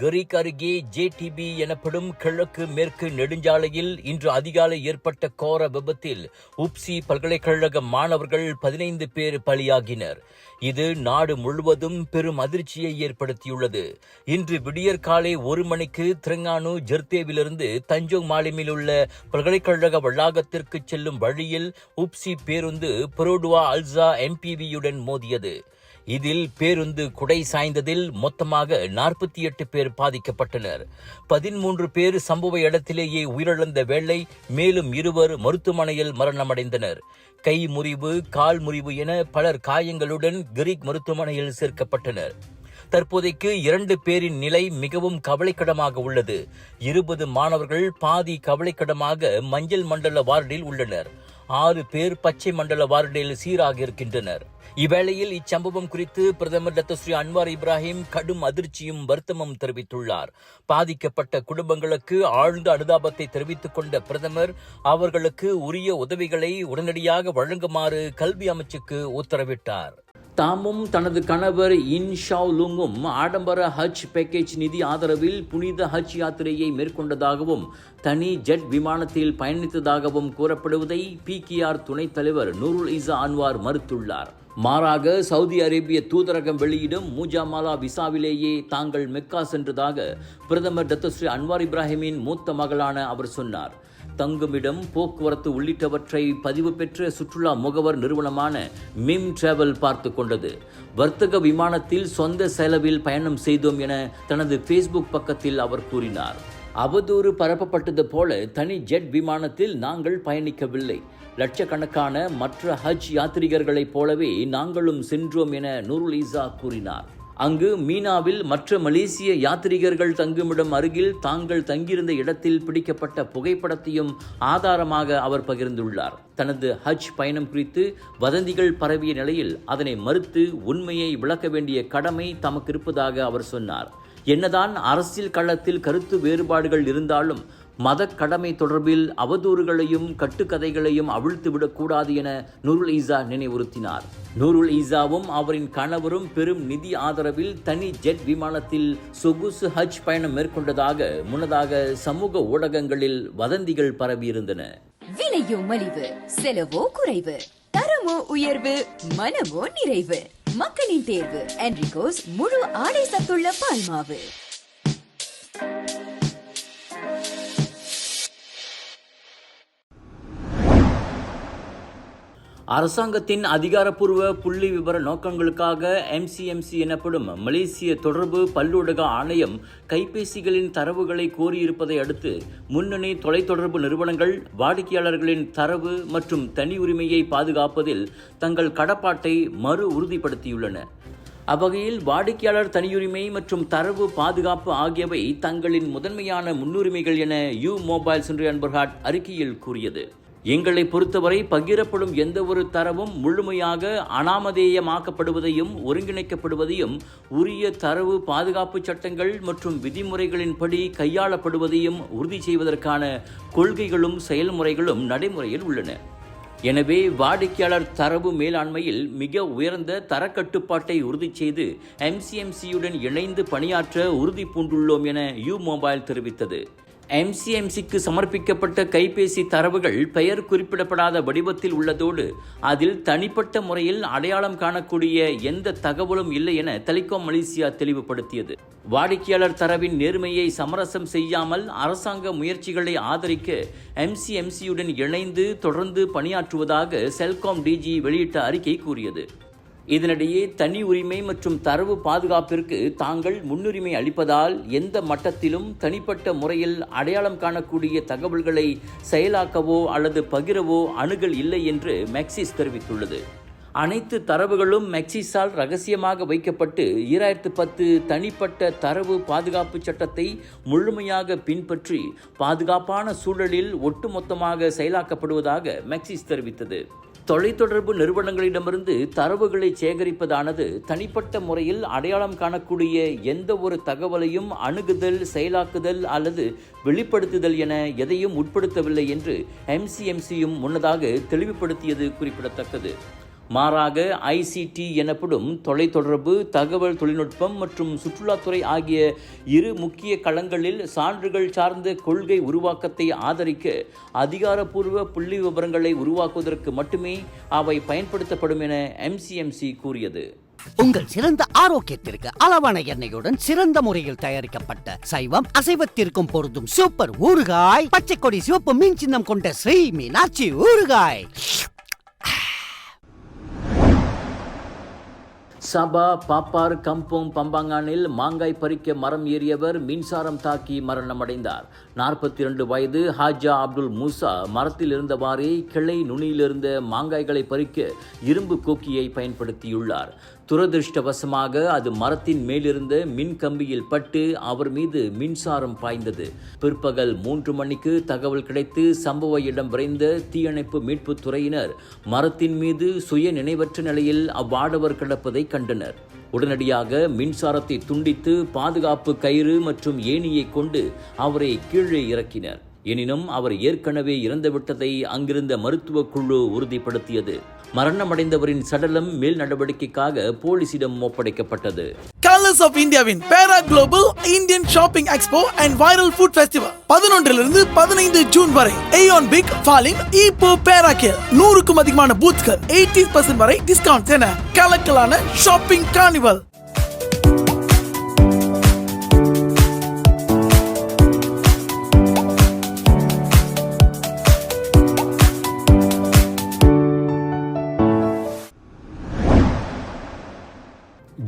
Greek அருகே JDP எனப்படும் கிழக்கு மேற்கு நெடுஞ்சாலையில் இன்று அதிகாலை ஏற்பட்ட கோர விபத்தில் உப்சி பல்கலைக்கழக மாணவர்கள் பதினைந்து பேர் பலியாகினர். இது நாடு முழுவதும் பெரும் அதிர்ச்சியை ஏற்படுத்தியுள்ளது. இன்று விடியற்காலை ஒரு மணிக்கு திரங்கானு ஜெர்தேவிலிருந்து தஞ்சோங் மாலிமில் உள்ள பல்கலைக்கழக வளாகத்திற்கு செல்லும் வழியில் உப்சி பேருந்து பெரோடுவா அல்சா எம்பிவியுடன் மோதியது. இதில் பேருந்து குடை சாய்ந்ததில் மொத்தமாக நாற்பத்தி எட்டு பேர் பாதிக்கப்பட்டனர். பதிமூன்று பேர் சம்பவ இடத்திலேயே உயிரிழந்த வேளை மேலும் இருவர் மருத்துவமனையில் மரணமடைந்தனர். கை முறிவு கால் முறிவு என பலர் காயங்களுடன் கிரீக் மருத்துவமனையில் சேர்க்கப்பட்டனர். தற்போதைக்கு இரண்டு பேரின் நிலை மிகவும் கவலைக்கிடமாக உள்ளது. இருபது மாணவர்கள் பாதி கவலைக்கிடமாக மஞ்சள் மண்டல வார்டில் உள்ளனர். ஆறு பேர் பச்சை மண்டல வார்டில் சீராக இருக்கின்றனர் இவ்வேளையில் இச்சம்பவம் குறித்து பிரதமர் டாக்டர் ஸ்ரீ அன்வார் இப்ராஹிம் கடும் அதிர்ச்சியும் வருத்தமும் தெரிவித்துள்ளார். பாதிக்கப்பட்ட குடும்பங்களுக்கு ஆழ்ந்த அனுதாபத்தை தெரிவித்துக் கொண்ட பிரதமர் அவர்களுக்கு உரிய உதவிகளை உடனடியாக வழங்குமாறு கல்வி அமைச்சுக்கு உத்தரவிட்டார். தாமும் தனது கணவர் இன்ஷாவ் லுங்கும் ஆடம்பர ஹஜ் பேக்கேஜ் நிதி ஆதரவில் புனித ஹஜ் யாத்திரையை மேற்கொண்டதாகவும் தனி ஜெட் விமானத்தில் பயணித்ததாகவும் கூறப்படுவதை பிகேஆர் துணைத் தலைவர் நூருல் இசா அன்வார் மறுத்துள்ளார். மாறாக சவுதி அரேபிய தூதரகம் வெளியிடும் மூஜாமாலா விசாவிலேயே தாங்கள் மெக்கா சென்றதாக பிரதமர் டத்தஸ்ரீ அன்வார் இப்ராஹிமின் மூத்த மகளான அவர் சொன்னார். தங்குமிடம் போக்குவரத்து உள்ளிட்டவற்றை பதிவு பெற்ற சுற்றுலா முகவர் நிறுவனமான மிம் டிராவல் பார்த்து கொண்டது. வர்த்தக விமானத்தில் சொந்த செலவில் பயணம் செய்தோம் என தனது ஃபேஸ்புக் பக்கத்தில் அவர் கூறினார். அவதூறு பரப்பப்பட்டது போல தனி ஜெட் விமானத்தில் நாங்கள் பயணிக்கவில்லை. லட்சக்கணக்கான மற்ற ஹஜ் யாத்ரிகர்களைப் போலவே நாங்களும் சென்றோம் என நூருல் ஈசா கூறினார். அங்கு மீனாவில் மற்ற மலேசிய யாத்ரீகர்கள் தங்குமிடம் அருகில் தாங்கள் தங்கியிருந்த இடத்தில் பிடிக்கப்பட்ட புகைப்படத்தையும் ஆதாரமாக அவர் பகிர்ந்துள்ளார். தனது ஹஜ் பயணம் குறித்து வதந்திகள் பரவிய நிலையில் அதனை மறுத்து உண்மையை விளக்க வேண்டிய கடமை தமக்கு இருப்பதாக அவர் சொன்னார். என்னதான் அரசியல் களத்தில் கருத்து வேறுபாடுகள் இருந்தாலும் மத கடமை தொடர்பில் அவதூறுகளையும் கட்டுக்கதைகளையும் அவிழ்த்து விடக்கூடாது என நூருல் ஈசா நினைவுறுத்தினார். நூருல் ஈசாவும் அவரின் கணவரும் பெரும் நிதி ஆதரவில் தனி ஜெட் விமானத்தில் சொகுசு ஹஜ் பயணம் மேற்கொண்டதாக முன்னதாக சமூக ஊடகங்களில் வதந்திகள் பரவியிருந்தன. விலையோ மலிவு செலவோ குறைவு தரமோ உயர்வு மனமோ நிறைவு. மக்களின் தேர்வு என்ரிகோஸ் முழு ஆடை சத்துள்ள பால்மாவு. அரசாங்கத்தின் அதிகாரப்பூர்வ புள்ளி விவர நோக்கங்களுக்காக எம்சிஎம்சி எனப்படும் மலேசிய தொடர்பு பல்லூடக ஆணையம் கைபேசிகளின் தரவுகளை கோரியிருப்பதை அடுத்து முன்னணி தொலைத்தொடர்பு நிறுவனங்கள் வாடிக்கையாளர்களின் தரவு மற்றும் தனி உரிமையை பாதுகாப்பதில் தங்கள் கடப்பாட்டை மறு உறுதிப்படுத்தியுள்ளன. அவ்வகையில் வாடிக்கையாளர் தனியுரிமை மற்றும் தரவு பாதுகாப்பு ஆகியவை தங்களின் முதன்மையான முன்னுரிமைகள் என யூ மொபைல்ஸ் சென்று அன்பர்ஹாட் அறிக்கையில் கூறியது. எங்களை பொறுத்தவரை பகிரப்படும் எந்த ஒரு தரவும் முழுமையாக அனாமதேயமாக்கப்படுவதையும் ஒருங்கிணைக்கப்படுவதையும் உரிய தரவு பாதுகாப்பு சட்டங்கள் மற்றும் விதிமுறைகளின்படி கையாளப்படுவதையும் உறுதி செய்வதற்கான கொள்கைகளும் செயல்முறைகளும் நடைமுறையில் உள்ளன. எனவே வாடிக்கையாளர் தரவு மேலாண்மையில் மிக உயர்ந்த தரக்கட்டுப்பாட்டை உறுதி செய்து எம்சிஎம்சியுடன் இணைந்து பணியாற்ற உறுதி பூண்டுள்ளோம் என யூ மொபைல் தெரிவித்தது. எம்சிஎம்சிக்கு சமர்ப்பிக்கப்பட்ட கைபேசி தரவுகள் பெயர் குறிப்பிடப்படாத வடிவத்தில் உள்ளதோடு அதில் தனிப்பட்ட முறையில் அடையாளம் காணக்கூடிய எந்த தகவலும் இல்லை என டெலிகாம் மலேசியா தெளிவுபடுத்தியது. வாடிக்கையாளர் தரவின் நேர்மையை சமரசம் செய்யாமல் அரசாங்க முயற்சிகளை ஆதரிக்க எம்சிஎம்சியுடன் இணைந்து தொடர்ந்து பணியாற்றுவதாக செல்காம் டிஜி வெளியிட்ட அறிக்கை கூறியது. இதனிடையே தனி உரிமை மற்றும் தரவு பாதுகாப்பிற்கு தாங்கள் முன்னுரிமை அளிப்பதால் எந்த மட்டத்திலும் தனிப்பட்ட முறையில் அடையாளம் காணக்கூடிய தகவல்களை செயலாக்கவோ அல்லது பகிரவோ அணுகல் இல்லை என்று மெக்சிஸ் தெரிவித்துள்ளது. அனைத்து தரவுகளும் மெக்சிஸால் ரகசியமாக வைக்கப்பட்டு ஈராயிரத்து பத்து தனிப்பட்ட தரவு பாதுகாப்பு சட்டத்தை முழுமையாக பின்பற்றி பாதுகாப்பான சூழலில் ஒட்டுமொத்தமாக செயலாக்கப்படுவதாக மெக்சிஸ் தெரிவித்தது. தொலைத்தொடர்பு நிறுவனங்களிடமிருந்து தரவுகளை சேகரிப்பதானது தனிப்பட்ட முறையில் அடையாளம் காணக்கூடிய எந்த ஒரு தகவலையும் அணுகுதல் செயலாக்குதல் அல்லது வெளிப்படுத்துதல் என எதையும் உட்படுத்தவில்லை என்று எம்சிஎம்சியும் முன்னதாக தெளிவுபடுத்தியது குறிப்பிடத்தக்கது. மாறாக ஐசிடி எனப்படும் தொலைத்தொடர்பு தகவல் தொழில்நுட்பம் மற்றும் சுற்றுலாத்துறை ஆகிய இரு முக்கிய களங்களில் சான்றுகள் சார்ந்த கொள்கை உருவாக்கத்தை ஆதரிக்க அதிகாரப்பூர்வ புள்ளி விவரங்களை உருவாக்குவதற்கு மட்டுமே அவை பயன்படுத்தப்படும் என எம்சிஎம்சி கூறியது. உங்கள் சிறந்த ஆரோக்கியத்திற்கு அளவான எண்ணெயுடன் சிறந்த முறையில் தயாரிக்கப்பட்ட சைவம் அசைவத்திற்கும் பொருந்தும் சூப்பர் ஊறுகாய் பச்சை கொடி சிவப்பு மீன் சின்னம் கொண்ட ஸ்ரீ மீனாட்சி ஊறுகாய். சபா பாப்பார் கம்போங் பம்பாங்கானில் மாங்காய் பறிக்க மரம் ஏறியவர் மின்சாரம் தாக்கி மரணமடைந்தார். நாற்பத்தி இரண்டு வயது ஹாஜா அப்துல் மூசா மரத்தில் இருந்தவாறே கிளை நுனியிலிருந்த மாங்காய்களை பறிக்க இரும்பு கோக்கியை பயன்படுத்தியுள்ளார். துரதிருஷ்டவசமாக அது மரத்தின் மேலிருந்த மின் கம்பியில் பட்டு அவர் மீது மின்சாரம் பாய்ந்தது. பிற்பகல் மூன்று மணிக்கு தகவல் கிடைத்து சம்பவ இடம் விரைந்த தீயணைப்பு மீட்புத் துறையினர் மரத்தின் மீது சுய நினைவற்ற நிலையில் அவ்வாடவர் கிடப்பதை கண்டனர். உடனடியாக மின்சாரத்தை துண்டித்து பாதுகாப்பு கயிறு மற்றும் ஏணியை கொண்டு அவரை கீழே இறக்கினர். எனினும் அவர் ஏற்கனவே இறந்துவிட்டதை அங்கிருந்த மருத்துவ குழு உறுதிப்படுத்தியது. மரணமடைந்தவரின் சடலம் மேல் நடவடிக்கைக்காக போலீசிடம் ஒப்படைக்கப்பட்டது. கலர்ஸ் ஆஃப் இந்தியாவின் பேரா global Indian shopping expo and viral food festival பதினொன்றிலிருந்து பதினைந்து ஜூன் வரை. ஏயோன் பிக் ஃபாலின் இப்போ பேரா கேர் நூறுக்கும் அதிகமான பூத்கள் எயிட்டி பர்சன்ட் வரை டிஸ்கவுண்ட் என கலக்கலான ஷாப்பிங் கார்னிவல்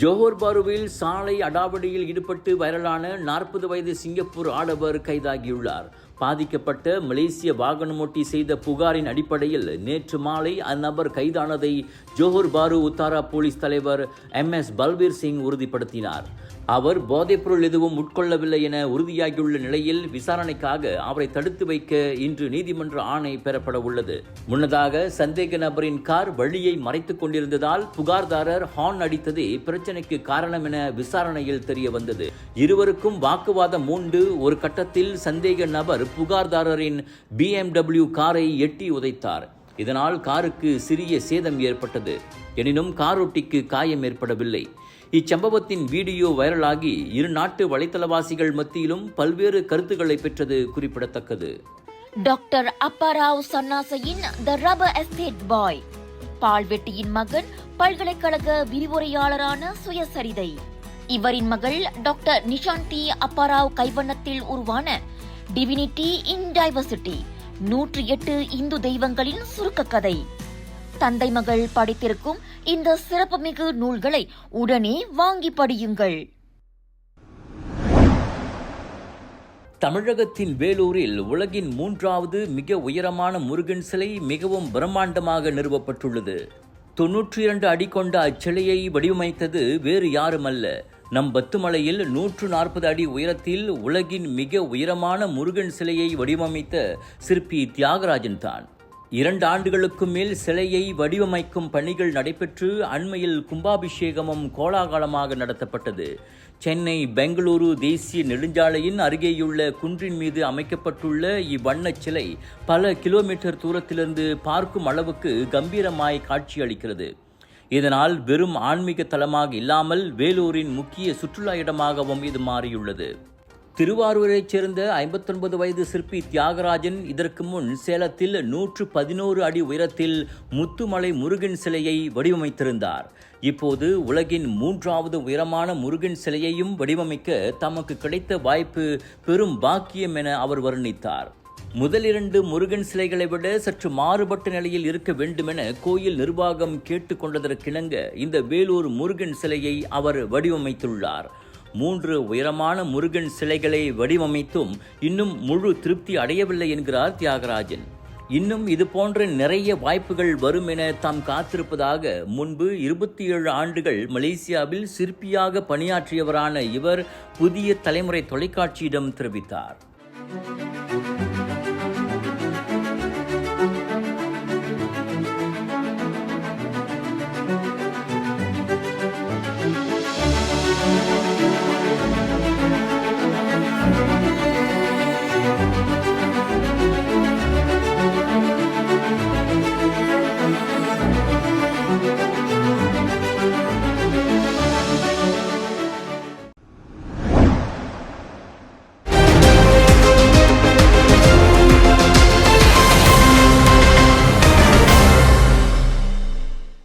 ஜோஹர் பாருவில் சாலை அடாவடியில் ஈடுபட்டு வைரலான நாற்பது வயது சிங்கப்பூர் ஆடவர் கைதாகியுள்ளார். பாதிக்கப்பட்ட மலேசிய வாகனமோட்டி செய்த புகாரின் அடிப்படையில் நேற்று மாலை அந்நபர் கைதானதை ஜோஹர் பாரு உத்தாரா போலீஸ் தலைவர் எம் எஸ் பல்பீர் சிங் உறுதிப்படுத்தினார். அவர் போதைப்பொருள் எதுவும் உட்கொள்ளவில்லை என உறுதியாகியுள்ள நிலையில் விசாரணைக்காக அவரை தடுத்து வைக்க இன்று நீதிமன்ற ஆணை பெறப்பட உள்ளது. முன்னதாக சந்தேக நபரின் கார் வழியை மறைத்துக் கொண்டிருந்ததால் புகார்தாரர் ஹார்ன் அடித்ததே பிரச்சனைக்கு காரணம் என விசாரணையில் தெரிய வந்தது இருவருக்கும் வாக்குவாதம் மூண்டு ஒரு கட்டத்தில் சந்தேக நபர் புகார்தாரரின் பிஎம்டபிள்யூ காரை எட்டி உதைத்தார். இதனால் காருக்கு சிறிய சேதம் ஏற்பட்டது. எனினும் காரொட்டிக்கு காயம் ஏற்படவில்லை. இச்சம்பவத்தின் வீடியோ வைரலாகி இரு நாட்டு வலைத்தளவாசிகள் மத்தியிலும் பல்வேறு கருத்துக்களை பெற்றது குறிப்பிடத்தக்கது. டாக்டர் அப்பாராவ் சன்னாசையின் த ரப்பர் எஸ்டேட் பாய். பால்வெட்டியின் மகன் பல்கலைக்கழக விரிவுரையாளரான சுயசரிதை. இவரின் மகள் டாக்டர் நிஷாந்தி அப்பாராவ் கைவண்ணத்தில் உருவான டிவினிட்டி இன் டைவர்சிட்டி நூற்றி எட்டு இந்து தெய்வங்களின் சுருக்க கதை தந்தை மகள் படித்திருக்கும் இந்த சிறப்புமிகு நூல்களை உடனே வாங்கி படியுங்கள். தமிழகத்தின் வேலூரில் உலகின் மூன்றாவது மிக உயரமான முருகன் சிலை மிகவும் பிரம்மாண்டமாக நிறுவப்பட்டுள்ளது. தொன்னூற்றி இரண்டு அடி கொண்ட அச்சிலையை வடிவமைத்தது வேறு யாருமல்ல. நம் பத்துமலையில் நூற்று நாற்பது அடி உயரத்தில் உலகின் மிக உயரமான முருகன் சிலையை வடிவமைத்த சிற்பி தியாகராஜன் தான். இரண்டு ஆண்டுகளுக்கு மேல் சிலையை வடிவமைக்கும் பணிகள் நடைபெற்று அண்மையில் கும்பாபிஷேகமும் கோலாகலமாக நடத்தப்பட்டது. சென்னை பெங்களூரு தேசிய நெடுஞ்சாலையின் அருகேயுள்ள குன்றின் மீது அமைக்கப்பட்டுள்ள இவ்வண்ணச் சிலை பல கிலோமீட்டர் தூரத்திலிருந்து பார்க்கும் அளவுக்கு கம்பீரமாய் காட்சியளிக்கிறது. இதனால் வெறும் ஆன்மீக தலமாக இல்லாமல் வேலூரின் முக்கிய சுற்றுலா இடமாகவும் இது மாறியுள்ளது. திருவாரூரைச் சேர்ந்த ஐம்பத்தொன்பது வயது சிற்பி தியாகராஜன் இதற்கு முன் சேலத்தில் நூற்று பதினோரு அடி உயரத்தில் முத்துமலை முருகன் சிலையை வடிவமைத்திருந்தார். இப்போது உலகின் மூன்றாவது உயரமான முருகன் சிலையையும் வடிவமைக்க தமக்கு கிடைத்த வாய்ப்பு பெரும் பாக்கியம் என அவர் வர்ணித்தார். முதல் இரண்டு முருகன் சிலைகளை விட சற்று மாறுபட்ட நிலையில் இருக்க வேண்டுமென கோயில் நிர்வாகம் கேட்டுக்கொண்டதற்கிணங்க இந்த வேலூர் முருகன் சிலையை அவர் வடிவமைத்துள்ளார். மூன்று உயரமான முருகன் சிலைகளை வடிவமைத்தும் இன்னும் முழு திருப்தி அடையவில்லை என்கிறார் தியாகராஜன். இன்னும் இது போன்ற நிறைய வாய்ப்புகள் வரும் என தாம் காத்திருப்பதாக முன்பு இருபத்தி ஏழு ஆண்டுகள் மலேசியாவில் சிற்பியாக பணியாற்றியவரான இவர் புதிய தலைமுறை தொலைக்காட்சியிடம் தெரிவித்தார்.